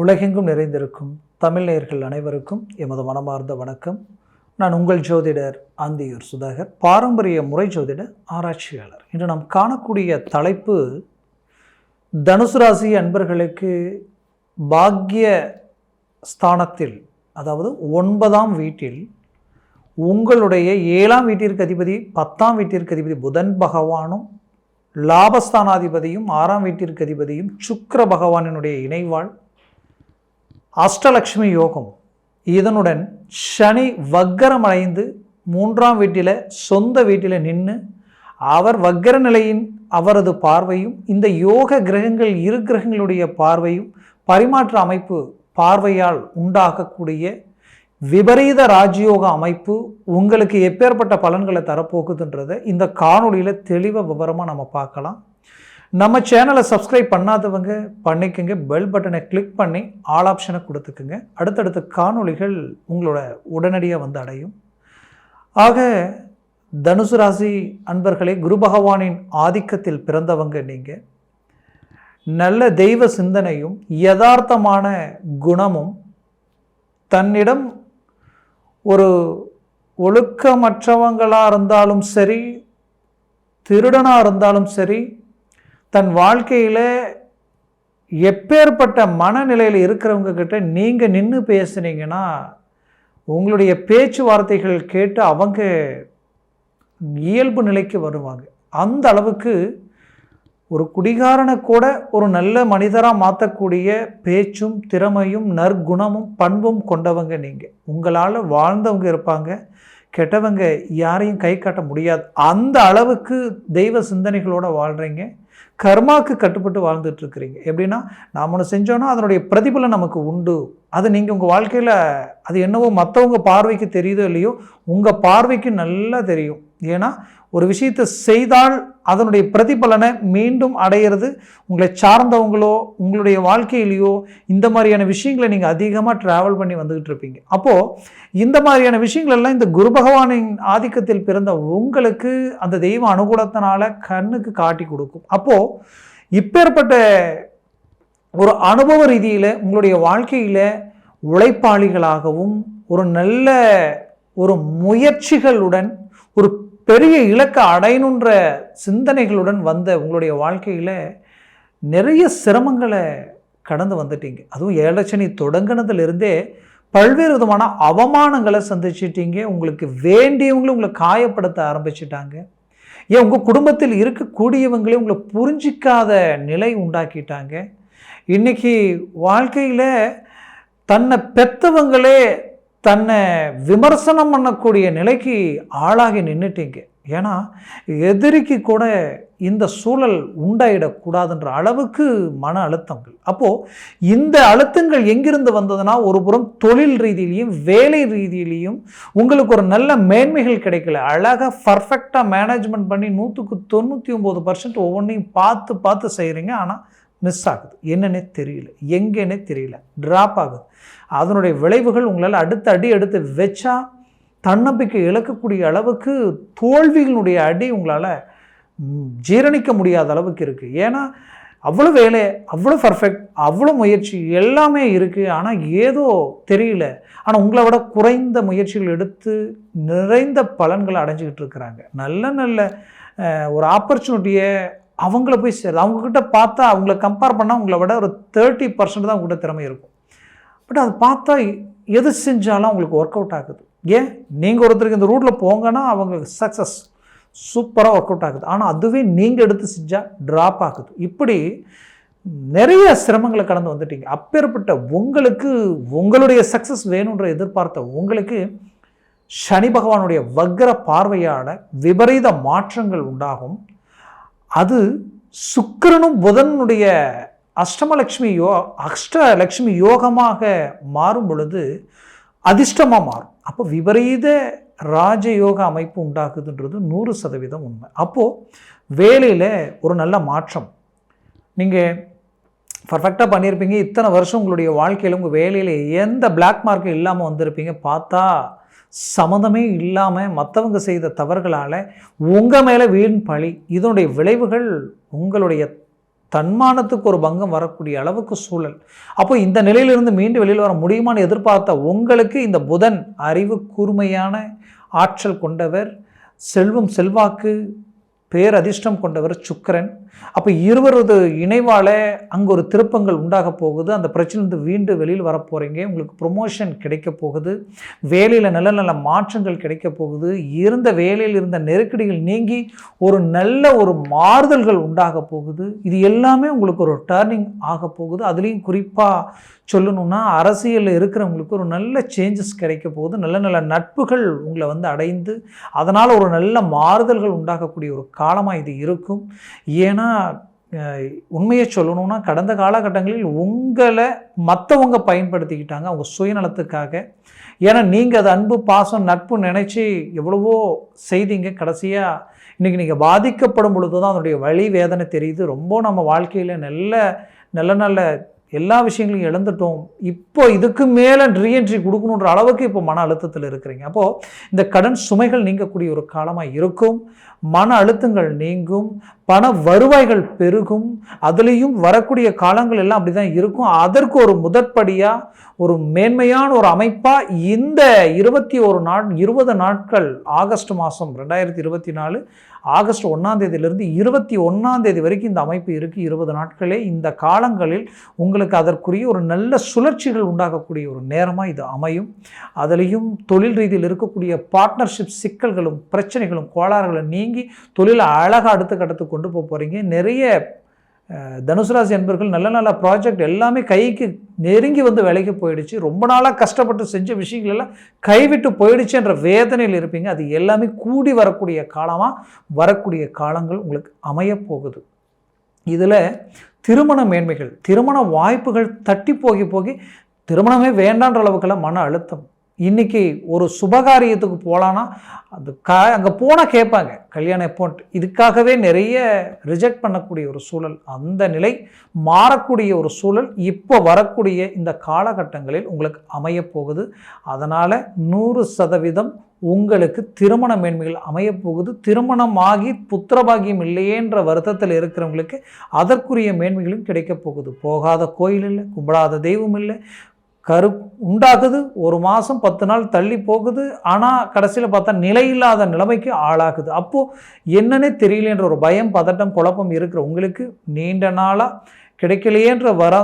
உலகெங்கும் நிறைந்திருக்கும் தமிழ் நேயர்கள் அனைவருக்கும் எமது மனமார்ந்த வணக்கம். நான் உங்கள் ஜோதிடர் அந்தியூர் சுதாகர் பாரம்பரிய முறை ஜோதிட ஆராய்ச்சியாளர். இன்று நாம் காணக்கூடிய தலைப்பு தனுசு ராசி அன்பர்களுக்கு பாக்கிய ஸ்தானத்தில் அதாவது ஒன்பதாம் வீட்டில் உங்களுடைய ஏழாம் வீட்டிற்கு அதிபதி பத்தாம் வீட்டிற்கு அதிபதி புதன் பகவானும் லாபஸ்தானாதிபதியும் ஆறாம் வீட்டிற்கு அதிபதியும் சுக்கர பகவானினுடைய இணைவாள் அஷ்டலக்ஷ்மி யோகம். இதனுடன் சனி வக்கரம் அடைந்து மூன்றாம் வீட்டில் சொந்த வீட்டில் நின்று அவர் வக்கர நிலையின் அவரது பார்வையும் இந்த யோக கிரகங்கள் இரு கிரகங்களுடைய பார்வையும் பரிமாற்ற அமைப்பு பார்வையால் உண்டாகக்கூடிய விபரீத ராஜயோக அமைப்பு உங்களுக்கு எப்பேற்பட்ட பலன்களை தரப்போகுதுன்றதை இந்த காணொலியில் தெளிவாக விவரமாக நம்ம பார்க்கலாம். நம்ம சேனலை சப்ஸ்கிரைப் பண்ணாதவங்க பண்ணிக்கோங்க. பெல் பட்டனை கிளிக் பண்ணி ஆல் ஆப்ஷனை கொடுத்துக்குங்க. அடுத்தடுத்த காணொளிகள் உங்களோட உடனடியாக வந்து அடையும். ஆக தனுசு ராசி அன்பர்களே குரு பகவானின் ஆதிக்கத்தில் பிறந்தவங்க நீங்கள் நல்ல தெய்வ சிந்தனையும் யதார்த்தமான குணமும் தன்னிடம் ஒரு ஒழுக்கமற்றவங்களாக இருந்தாலும் சரி திருடனாக இருந்தாலும் சரி தன் வாழ்க்கையில் எப்பேற்பட்ட மனநிலையில் இருக்கிறவங்க கிட்ட நீங்கள் நின்று பேசுனீங்கன்னா உங்களுடைய பேச்சுவார்த்தைகள் கேட்டு அவங்க இயல்பு நிலைக்கு வருவாங்க. அந்த அளவுக்கு ஒரு குடிகாரனை கூட ஒரு நல்ல மனிதராக மாற்றக்கூடிய பேச்சும் திறமையும் நற்குணமும் பண்பும் கொண்டவங்க நீங்கள் உங்களால் வாழ்ந்தவங்க இருப்பாங்க கெட்டவங்க யாரையும் கை காட்ட முடியாது. அந்த அளவுக்கு தெய்வ சிந்தனைகளோடு வாழ்கிறீங்க கர்மாவுக்கு கட்டுப்பட்டு வாழ்ந்துட்டு இருக்கிறீங்க எப்படின்னா நாம் ஒன்று செஞ்சோன்னா அதனுடைய பிரதிபலன் நமக்கு உண்டு. அது நீங்கள் உங்கள் வாழ்க்கையில் அது என்னவோ மற்றவங்க பார்வைக்கு தெரியுதோ இல்லையோ உங்கள் பார்வைக்கு நல்லா தெரியும். ஏன்னா ஒரு விஷயத்தை செய்தால் அதனுடைய பிரதிபலனை மீண்டும் அடையிறது உங்களை சார்ந்தவங்களோ உங்களுடைய வாழ்க்கையிலையோ இந்த மாதிரியான விஷயங்களை நீங்கள் அதிகமாக ட்ராவல் பண்ணி வந்துக்கிட்டு இருப்பீங்க. அப்போது இந்த மாதிரியான விஷயங்கள் எல்லாம் இந்த குரு பகவானின் ஆதிக்கத்தில் பிறந்த உங்களுக்கு அந்த தெய்வ அனுகூலத்தினால கண்ணுக்கு காட்டி கொடுக்கும். அப்போது இப்பேற்பட்ட ஒரு அனுபவ ரீதியில் உங்களுடைய வாழ்க்கையில் உழைப்பாளிகளாகவும் ஒரு நல்ல ஒரு முயற்சிகளுடன் ஒரு பெரிய இலக்கை அடையணுன்ற சிந்தனைகளுடன் வந்த உங்களுடைய வாழ்க்கையில் நிறைய சிரமங்களை கடந்து வந்துட்டீங்க. அதுவும் ஏலட்சணி தொடங்கினதுலேருந்தே பல்வேறு விதமான அவமானங்களை சந்திச்சிட்டீங்க. உங்களுக்கு வேண்டியவங்களும் உங்களை காயப்படுத்த ஆரம்பிச்சிட்டாங்க. ஏன் உங்கள் குடும்பத்தில் இருக்கக்கூடியவங்களே உங்களை புரிஞ்சிக்காத நிலை உண்டாக்கிட்டாங்க. இன்றைக்கி வாழ்க்கையில் தன்னை பெற்றவங்களே தன்னை விமர்சனம் பண்ணக்கூடிய நிலைக்கு ஆளாகி நின்றுட்டீங்க ஏன்னா எதிரிக்கு கூட இந்த சூழல் உண்டாயிடக்கூடாதுன்ற அளவுக்கு மன அழுத்தங்கள். அப்போது இந்த அழுத்தங்கள் எங்கிருந்து வந்ததுன்னா ஒரு புறம் தொழில் ரீதியிலையும் வேலை ரீதியிலையும் உங்களுக்கு ஒரு நல்ல மேன்மைகள் கிடைக்கல. அழகாக பர்ஃபெக்டாக மேனேஜ்மெண்ட் பண்ணி நூற்றுக்கு தொண்ணூற்றி ஒம்பது பர்சன்ட் ஒவ்வொன்றையும் பார்த்து பார்த்து செய்கிறீங்க ஆனால் மிஸ் ஆகுது. என்னன்னே தெரியல. எங்கேன்னே தெரியல. ட்ராப் ஆகுது. அதனுடைய விளைவுகள் உங்களால் அடுத்த அடி எடுத்து வச்சா தன்னம்பிக்கை இழக்கக்கூடிய அளவுக்கு தோல்விகளுடைய அடி உங்களால் ஜீரணிக்க முடியாத அளவுக்கு இருக்குது ஏன்னா அவ்வளோ வேலை அவ்வளோ பர்ஃபெக்ட் அவ்வளோ முயற்சி எல்லாமே இருக்குது ஆனால் ஏதோ தெரியல. ஆனால் உங்களை விட குறைந்த முயற்சிகள் எடுத்து நிறைந்த பலன்களை அடைஞ்சிக்கிட்டு இருக்கிறாங்க. நல்ல நல்ல ஒரு ஆப்பர்ச்சுனிட்டியை அவங்கள போய் சேருது அவங்கக்கிட்ட பார்த்தா அவங்கள கம்பேர் பண்ணால் உங்களை விட ஒரு தேர்ட்டி பர்சன்ட் தான் உங்கள்கிட்ட திறமை இருக்கும். பட் அது பார்த்தா எது செஞ்சாலும் அவங்களுக்கு ஒர்க் அவுட் ஆகுது. ஏன்? நீங்கள் ஒருத்தருக்கு இந்த ரூட்டில் போங்கன்னா அவங்க சக்ஸஸ் சூப்பராக ஒர்க் அவுட் ஆகுது. ஆனால் அதுவே நீங்கள் எடுத்து செஞ்சால் ட்ராப் ஆகுது. இப்படி நிறைய சிரமங்களை கடந்து வந்துட்டீங்க. அப்பேற்பட்ட உங்களுக்கு உங்களுடைய சக்ஸஸ் வேணுன்ற எதிர்பார்த்த உங்களுக்கு சனி பகவானுடைய வக்ர பார்வையால் விபரீத மாற்றங்கள் உண்டாகும். அது சுக்கிரனும் புதனுடைய அஷ்டமலக்ஷ்மி யோ அஷ்டலக்ஷ்மி யோகமாக மாறும் பொழுது அதிர்ஷ்டமாக மாறும். அப்போ விபரீத ராஜயோக அமைப்பு உண்டாக்குதுன்றது நூறு சதவீதம் உண்மை. அப்போது வேலையில் ஒரு நல்ல மாற்றம். நீங்கள் பர்ஃபெக்டாக பண்ணியிருப்பீங்க. இத்தனை வருஷம் உங்களுடைய வாழ்க்கையில் உங்கள் வேலையில் எந்த பிளாக் மார்க்கும் இல்லாமல் வந்திருப்பீங்க. பார்த்தா சம்மந்தமே இல்லாமல் மற்றவங்க செய்த தவறுகளால் உங்கள் மேலே வீண் பழி. இதனுடைய விளைவுகள் உங்களுடைய தன்மானத்துக்கு ஒரு பங்கம் வரக்கூடிய அளவுக்கு சூழல். அப்போ இந்த நிலையிலிருந்து மீண்டும் வெளியில் வர முடியுமான்னு எதிர்பார்த்த உங்களுக்கு இந்த புதன் அறிவு கூர்மையான ஆற்றல் கொண்டவர். செல்வம் செல்வாக்கு பேரதிர்ஷ்டம் கொண்டவர் சுக்கரன். அப்போ இருவரது இணைவால் அங்கே ஒரு திருப்பங்கள் உண்டாக போகுது. அந்த பிரச்சனைலேருந்து வீண்டு வெளியில் வரப்போகிறீங்க உங்களுக்கு ப்ரொமோஷன் கிடைக்க போகுது. வேலையில் நல்ல நல்ல மாற்றங்கள் கிடைக்க போகுது. இருந்த வேலையில் இருந்த நெருக்கடிகள் நீங்கி ஒரு நல்ல ஒரு மாறுதல்கள் உண்டாக போகுது. இது எல்லாமே உங்களுக்கு ஒரு டேர்னிங் ஆக போகுது. அதுலேயும் குறிப்பாக சொல்லணும்னா அரசியலில் இருக்கிறவங்களுக்கு ஒரு நல்ல சேஞ்சஸ் கிடைக்க போகுது. நல்ல நல்ல நட்புகள் உங்களை வந்து அடைந்து அதனால் ஒரு நல்ல மாறுதல்கள் உண்டாகக்கூடிய ஒரு காலமாக இது இருக்கும். ஏன்னா உண்மையை சொல்லணும்னா கடந்த காலகட்டங்களில் உங்களை மற்றவங்க பயன்படுத்திக்கிட்டாங்க அவங்க சுயநலத்துக்காக. ஏன்னா நீங்கள் அது அன்பு பாசம் நட்பு நினச்சி எவ்வளவோ செய்தீங்க. கடைசியாக இன்றைக்கி நீங்கள் பாதிக்கப்படும் பொழுது தான் அதனுடைய வழி வேதனை தெரியுது. ரொம்ப நம்ம வாழ்க்கையில் நல்ல நல்ல நல்ல எல்லா விஷயங்களையும் இழந்துட்டோம். இப்போ இதுக்கு மேலே ரீஎன்ட்ரி கொடுக்கணுன்ற அளவுக்கு இப்போ மன அழுத்தத்தில் இருக்கிறீங்க. அப்போது இந்த கடன் சுமைகள் நீங்கக்கூடிய ஒரு காலமாக இருக்கும். மன அழுத்தங்கள் நீங்கும் பண வருவாய்கள் பெருகும் அதுலேயும் வரக்கூடிய காலங்கள் எல்லாம் அப்படி தான் இருக்கும். அதற்கு ஒரு முதற்படியாக ஒரு மேன்மையான ஒரு அமைப்பாக இந்த இருபத்தி ஒரு நாட் இருபது நாட்கள் ஆகஸ்ட் மாதம் ரெண்டாயிரத்தி இருபத்தி நாலு ஆகஸ்ட் ஒன்றாந்தேதியிலிருந்து இருபத்தி ஒன்றாந்தேதி வரைக்கும் இந்த அமைப்பு இருக்குது இருபது நாட்களே இந்த காலங்களில் உங்களுக்கு அதற்குரிய ஒரு நல்ல சுழற்சிகள் உண்டாகக்கூடிய ஒரு நேரமாக இது அமையும். அதுலேயும் தொழில் ரீதியில் இருக்கக்கூடிய பார்ட்னர்ஷிப் சிக்கல்களும் பிரச்சனைகளும் கோளாறுகளும் நீங்க தொழிலை அழகாக அடுத்த கட்டத்துக்கு கொண்டு போக போகிறீங்க நிறைய தனுசு ராசி என்பர்கள் நல்ல நல்ல ப்ராஜெக்ட் எல்லாமே கைக்கு நெருங்கி வந்து வேலைக்கு போயிடுச்சு. ரொம்ப நாளாக கஷ்டப்பட்டு செஞ்ச விஷயங்கள் எல்லாம் கைவிட்டு போயிடுச்சு என்ற வேதனையில் இருப்பீங்க. அது எல்லாமே கூடி வரக்கூடிய காலமாக வரக்கூடிய காலங்கள் உங்களுக்கு அமையப்போகுது இதில் திருமண மேன்மைகள் திருமண வாய்ப்புகள் தட்டி போகி போகி திருமணமே வேண்டான்ற அளவுக்கெல்லாம் மன அழுத்தம். இன்றைக்கி ஒரு சுபகாரியத்துக்கு போகலான்னா அது க அங்கே போனால் கேட்பாங்க. கல்யாணம் எப்போன்ட்டு இதுக்காகவே நிறைய ரிஜெக்ட் பண்ணக்கூடிய ஒரு சூழல் அந்த நிலை மாறக்கூடிய ஒரு சூழல் இப்போ வரக்கூடிய இந்த காலகட்டங்களில் உங்களுக்கு அமையப்போகுது அதனால் நூறு சதவீதம் உங்களுக்கு திருமண மேன்மைகள் அமையப்போகுது திருமணமாகி புத்திரபாகியம் இல்லையேன்ற வருத்தத்தில் இருக்கிறவங்களுக்கு அதற்குரிய மேன்மைகளும் கிடைக்கப் போகுது. போகாத கோயில் இல்லை கும்பிடாத தெய்வம் இல்லை கரு உண்டாகுது ஒரு மாதம் பத்து நாள் தள்ளி போகுது ஆனால் கடைசியில் பார்த்தா நிலையில்லாத நிலைமைக்கு ஆளாகுது. அப்போது என்னன்னே தெரியலன்ற ஒரு பயம் பதட்டம் குழப்பம் இருக்கிற உங்களுக்கு நீண்ட நாளாக கிடைக்கலையேன்ற வர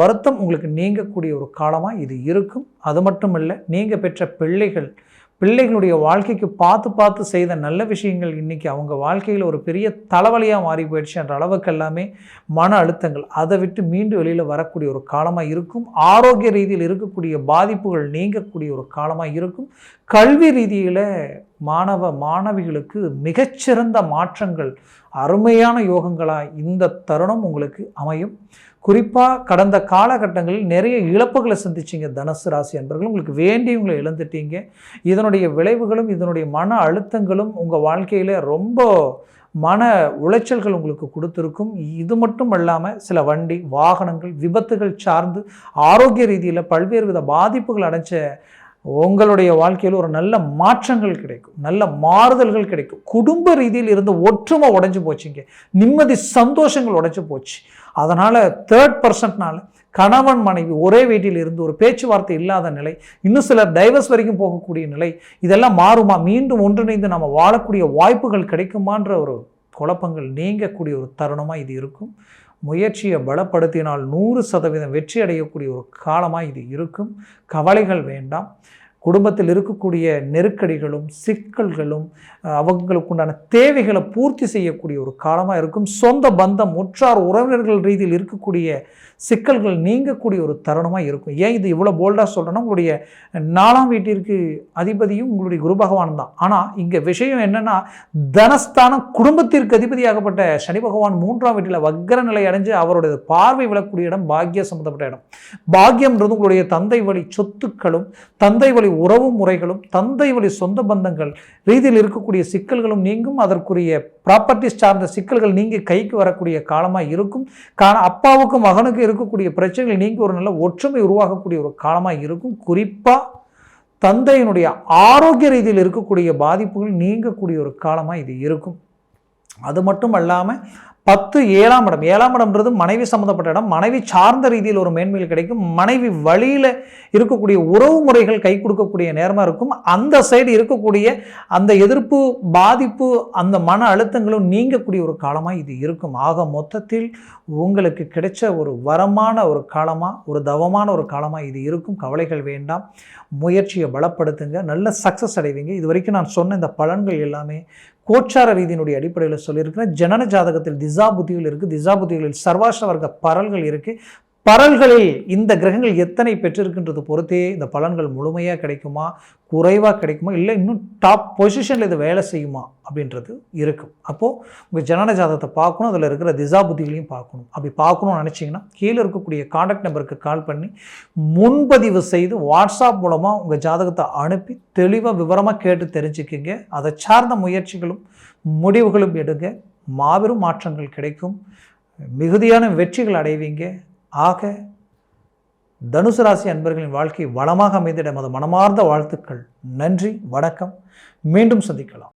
வருத்தம் உங்களுக்கு நீங்கக்கூடிய ஒரு காலமாக இது இருக்கும். அது மட்டும் இல்லை நீங்கள் பெற்ற பிள்ளைகள் பிள்ளைகளுடைய வாழ்க்கைக்கு பார்த்து பார்த்து செய்த நல்ல விஷயங்கள் இன்றைக்கி அவங்க வாழ்க்கையில் ஒரு பெரிய தலைவலியாக மாறி போயிடுச்சு என்ற அளவுக்கு எல்லாமே மன அழுத்தங்கள். அதை விட்டு மீண்டும் வெளியில் வரக்கூடிய ஒரு காலமாக இருக்கும். ஆரோக்கிய ரீதியில் இருக்கக்கூடிய பாதிப்புகள் நீங்கக்கூடிய ஒரு காலமாக இருக்கும். கல்வி ரீதியில் மாணவ மாணவிகளுக்கு மிகச்சிறந்த மாற்றங்கள் அருமையான யோகங்களாக இந்த தருணம் உங்களுக்கு அமையும். குறிப்பாக கடந்த காலகட்டங்களில் நிறைய இழப்புகளை சந்திச்சிங்க தனுசு ராசி அன்பர்கள். உங்களுக்கு வேண்டியவங்களை இழந்துட்டீங்க. இதனுடைய விளைவுகளும் இதனுடைய மன அழுத்தங்களும் உங்கள் வாழ்க்கையில் ரொம்ப மன உளைச்சல்கள் உங்களுக்கு கொடுத்துருக்கும். இது மட்டும் இல்லாமல் சில வண்டி வாகனங்கள் விபத்துகள் சார்ந்து ஆரோக்கிய ரீதியில் பல்வேறு வித பாதிப்புகள் அடைஞ்ச உங்களுடைய வாழ்க்கையில் ஒரு நல்ல மாற்றங்கள் கிடைக்கும். நல்ல மாறுதல்கள் கிடைக்கும். குடும்ப ரீதியில் இருந்து ஒற்றுமை உடஞ்சி போச்சுங்க. நிம்மதி சந்தோஷங்கள் உடஞ்சி போச்சு. அதனால் தேர்ட் பர்சன்ட்னால கணவன் மனைவி ஒரே வீட்டில் இருந்து ஒரு பேச்சுவார்த்தை இல்லாத நிலை இன்னும் சிலர் டைவர்ஸ் வரைக்கும் போகக்கூடிய நிலை இதெல்லாம் மாறுமா? மீண்டும் ஒன்றிணைந்து நம்ம வாழக்கூடிய வாய்ப்புகள் கிடைக்குமான்ற ஒரு குழப்பங்கள் நீங்கக்கூடிய ஒரு தருணமாக இது இருக்கும். முயற்சியை பலப்படுத்தினால் நூறு சதவீதம் வெற்றி அடையக்கூடிய ஒரு காலமாக இது இருக்கும். கவலைகள் வேண்டாம். குடும்பத்தில் இருக்கக்கூடிய நெருக்கடிகளும் சிக்கல்களும் அவங்களுக்குண்டான தேவைகளை பூர்த்தி செய்யக்கூடிய ஒரு காலமாக இருக்கும். சொந்த பந்தம் உற்றார் உறவினர்கள் ரீதியில் இருக்கக்கூடிய சிக்கல்கள் நீங்கக்கூடிய ஒரு தருணமாக இருக்கும். ஏன் இது இவ்வளோ போல்டாக சொல்கிறேன்னா உங்களுடைய நாலாம் வீட்டிற்கு அதிபதியும் உங்களுடைய குரு பகவான் தான். ஆனால் இங்கே விஷயம் என்னென்னா தனஸ்தானம் குடும்பத்திற்கு அதிபதியாகப்பட்ட சனி பகவான் மூன்றாம் வீட்டில் வக்கர நிலை அடைஞ்சு அவருடைய பார்வை விழக்கூடிய இடம் பாக்கிய சம்மந்தப்பட்ட இடம். பாக்கியம்ன்றது உங்களுடைய தந்தை வழி சொத்துக்களும் தந்தை வழி உறவு முறைகளும் தந்தை வழி சொந்த பந்தங்கள் ரீதியில் இருக்கக்கூடிய சிக்கல்களும் நீங்கும். அதற்குரிய ப்ராப்பர்ட்டிஸ் சார்ந்த சிக்கல்கள் நீங்கி கைக்கு வரக்கூடிய காலமாக இருக்கும். காண அப்பாவுக்கும் மகனுக்கும் இருக்கக்கூடிய பிரச்சனைகள் நீங்கி ஒரு நல்ல ஒற்றுமை உருவாகக்கூடிய ஒரு காலமாக இருக்கும். குறிப்பாக தந்தையினுடைய ஆரோக்கிய ரீதியில் இருக்கக்கூடிய பாதிப்புகள் நீங்கக்கூடிய ஒரு காலமாக இது இருக்கும். அது மட்டும் அல்லாமல் பத்து ஏழாம் இடம். ஏழாம் இடம்ன்றது மனைவி சம்மந்தப்பட்ட இடம். மனைவி சார்ந்த ரீதியில் ஒரு மேன்மையில் கிடைக்கும். மனைவி வழியில் இருக்கக்கூடிய உறவு முறைகள் கை கொடுக்கக்கூடிய நேரமாக இருக்கும். அந்த சைடு இருக்கக்கூடிய அந்த எதிர்ப்பு பாதிப்பு அந்த மன அழுத்தங்களும் நீங்கக்கூடிய ஒரு காலமாக இது இருக்கும். ஆக மொத்தத்தில் உங்களுக்கு கிடைச்ச ஒரு வரமான ஒரு காலமாக ஒரு தவமான ஒரு காலமாக இது இருக்கும். கவலைகள் வேண்டாம். முயற்சியை பலப்படுத்துங்க. நல்ல சக்ஸஸ் அடைவீங்க. இது வரைக்கும் நான் சொன்ன இந்த பலன்கள் எல்லாமே கோச்சார ரீதியினுடைய அடிப்படையில் சொல்லியிருக்கிறேன். ஜனன ஜாதகத்தில் திசா புத்திகள் இருக்குது திசா புத்திகளில் சர்வாஷ வர்க்க பரல்கள் இருக்குது பரல்களில் இந்த கிரகங்கள் எத்தனை பெற்றிருக்கின்றது பொறுத்தே இந்த பலன்கள் முழுமையாக கிடைக்குமா? குறைவாக கிடைக்குமா? இல்லை இன்னும் டாப் பொசிஷனில் இது வேலை செய்யுமா? அப்படின்றது இருக்கும். அப்போது உங்கள் ஜனன ஜாதகத்தை பார்க்கணும் அதில் இருக்கிற திசா புத்திகளையும் பார்க்கணும். அப்படி பார்க்கணும்னு நினச்சிங்கன்னா கீழே இருக்கக்கூடிய காண்டாக்ட் நம்பருக்கு கால் பண்ணி முன்பதிவு செய்து வாட்ஸ்அப் மூலமாக உங்கள் ஜாதகத்தை அனுப்பி தெளிவாக விவரமாக கேட்டு தெரிஞ்சுக்கிங்க. அதை சார்ந்த முயற்சிகளும் முடிவுகளும் எடுங்க. மாபெரும் மாற்றங்கள் கிடைக்கும். மிகுதியான வெற்றிகள் அடைவீங்க. ஆக தனுசு ராசி அன்பர்களின் வாழ்க்கை வளமாக அமைந்திட மது மனமார்ந்த வாழ்த்துக்கள். நன்றி வணக்கம். மீண்டும் சந்திக்கலாம்.